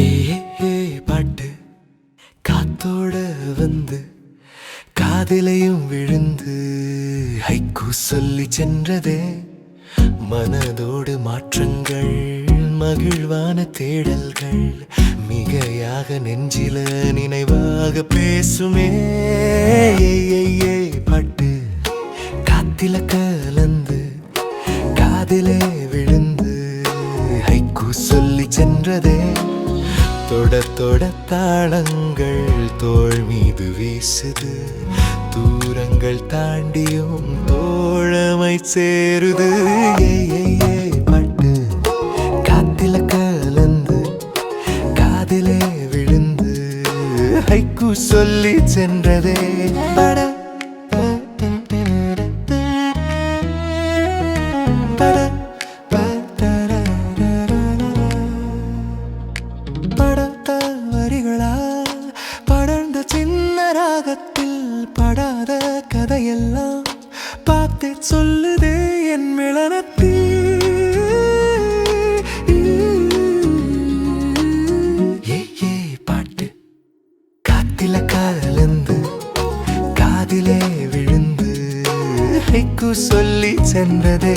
ஏ பாட்டு. காத்தோட வந்து காதிலையும் விழுந்து ஹைக்கூ சொல்லி சென்றதே. மனதோடு மாற்றங்கள் மகிழ்வான தேடல்கள் மிகையாக நெஞ்சில நினைவாக பேசுமே. பட்டு பாட்டு. காத்தில கலந்து காதிலே விழுந்து ஹைக்கு சொல்லி சென்றதே. தொட தொட தாளங்கள் தோல் மீது வீசுது. தூரங்கள் தாண்டியும் தோழமை சேருது. ஏய், ஏய், பாட்டு காத்தில கலந்து காதிலே விழுந்து ஹைக்கு சொல்லி சென்றதே. பட படாத கதையெல்லாம் பார்த்து சொல்லுதே என் மிளனத்தி. பாட்டு. காத்தில கலந்து காதிலே விழுந்து ஹைக்கு சொல்லி சென்றதே